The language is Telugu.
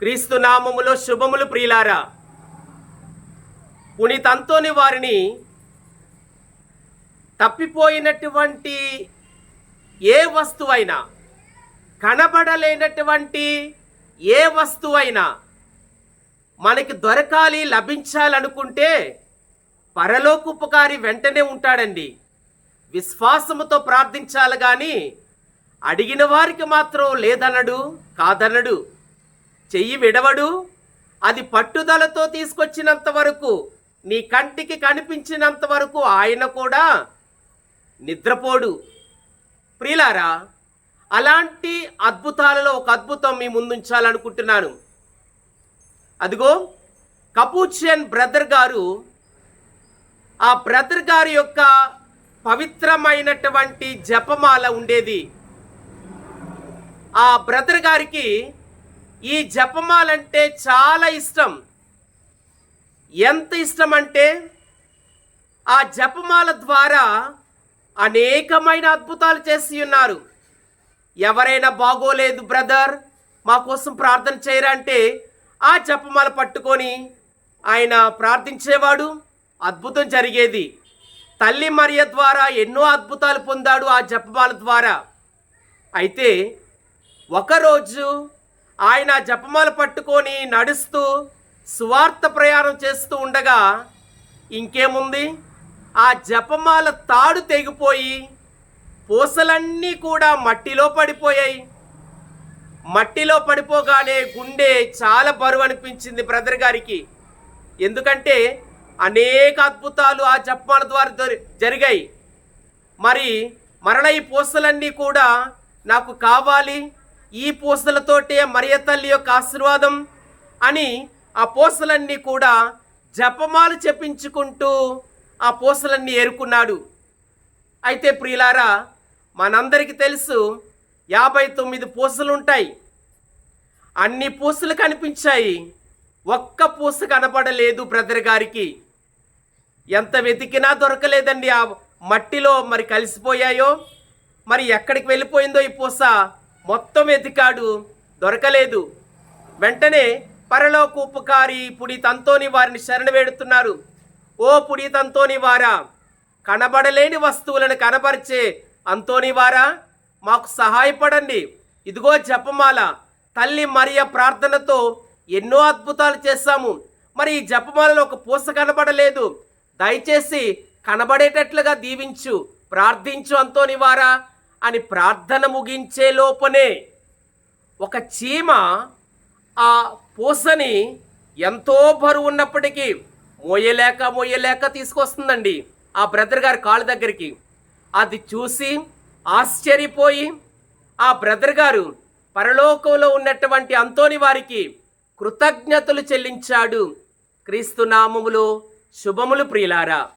క్రీస్తు నామములో శుభములు ప్రియులారా పునీతంతోని వారిని తప్పిపోయినటువంటి ఏ వస్తువైనా కనబడలేనటువంటి ఏ వస్తువైనా మనకి దొరకాలి లభించాలనుకుంటే పరలోకుపకారి వెంటనే ఉంటాడండి. విశ్వాసముతో ప్రార్థించాలి కానీ అడిగిన వారికి మాత్రం లేదనడు కాదనడు. చెయ్యి విడవడు అది పట్టుదలతో తీసుకొచ్చినంత వరకు నీ కంటికి కనిపించినంత వరకు ఆయన కూడా నిద్రపోడు. ప్రియులారా అలాంటి అద్భుతాలలో ఒక అద్భుతం మీ ముందుంచాలనుకుంటున్నాను. అదిగో కపూచియన్ బ్రదర్ గారు ఆ బ్రదర్ గారి యొక్క పవిత్రమైనటువంటి జపమాల ఉండేది. ఆ బ్రదర్ గారికి ఈ జపమాలంటే చాలా ఇష్టం. ఎంత ఇష్టం అంటే ఆ జపమాల ద్వారా అనేకమైన అద్భుతాలు చేసి ఉన్నారు. ఎవరైనా బాగోలేదు బ్రదర్ మా కోసం ప్రార్థన చేయరంటే ఆ జపమాల పట్టుకొని ఆయన ప్రార్థించేవాడు. అద్భుతం జరిగేది. తల్లి మరియ ద్వారా ఎన్నో అద్భుతాలు పొందాడు ఆ జపమాల ద్వారా. అయితే ఒకరోజు ఆయన జపమాల పట్టుకొని నడుస్తూ సువార్త ప్రయాణం చేస్తూ ఉండగా ఇంకేముంది? ఆ జపమాల తాడు తెగిపోయి పూసలన్నీ కూడా మట్టిలో పడిపోయాయి. మట్టిలో పడిపోగానే గుండె చాలా బరువు అనిపించింది బ్రదర్ గారికి. ఎందుకంటే అనేక అద్భుతాలు ఆ జపమాల ద్వారా జరిగాయి. మరి మరణ ఈ పూసలన్నీ కూడా నాకు కావాలి ఈ పూసలతోటే మరియ తల్లి యొక్క ఆశీర్వాదం అని ఆ పూసలన్నీ కూడా జపమాలు చెప్పించుకుంటూ ఆ పూసలన్నీ ఏరుకున్నాడు. అయితే ప్రియులారా మనందరికీ తెలుసు యాభై తొమ్మిది పూసలు ఉంటాయి అన్ని పూసలు కనిపించాయి. ఒక్క పూస కనపడలేదు బ్రదర్ గారికి. ఎంత వెతికినా దొరకలేదండి ఆ మట్టిలో మరి కలిసిపోయాయో మరి ఎక్కడికి వెళ్ళిపోయిందో ఈ పూస? మొత్తం వెతికాడు దొరకలేదు. వెంటనే పరలోక ఉపకారి పుడితంతోని వారిని శరణ వేడుతున్నారు. ఓ పునీతంతోని వారా కనబడలేని వస్తువులను కనపరిచే అంతోని వారా మాకు సహాయపడండి. ఇదిగో జపమాల తల్లి మరియ ప్రార్థనతో ఎన్నో అద్భుతాలు చేశాము. మరి ఈ జపమాలలో ఒక పూస కనబడలేదు. దయచేసి కనబడేటట్లుగా దీవించు ప్రార్థించు అంతోని వారా. అని ప్రార్థన ముగించే లోపనే ఒక చీమ ఆ పూసని ఎంతో బరువు ఉన్నప్పటికీ మోయలేక మోయలేక తీసుకొస్తుందండి ఆ బ్రదర్ గారి కాళ్ళ దగ్గరికి. అది చూసి ఆశ్చర్యపోయి ఆ బ్రదర్ గారు పరలోకంలో ఉన్నటువంటి అంతోని వారికి కృతజ్ఞతలు చెల్లించాడు. క్రీస్తు నామములో శుభములు ప్రియులారా.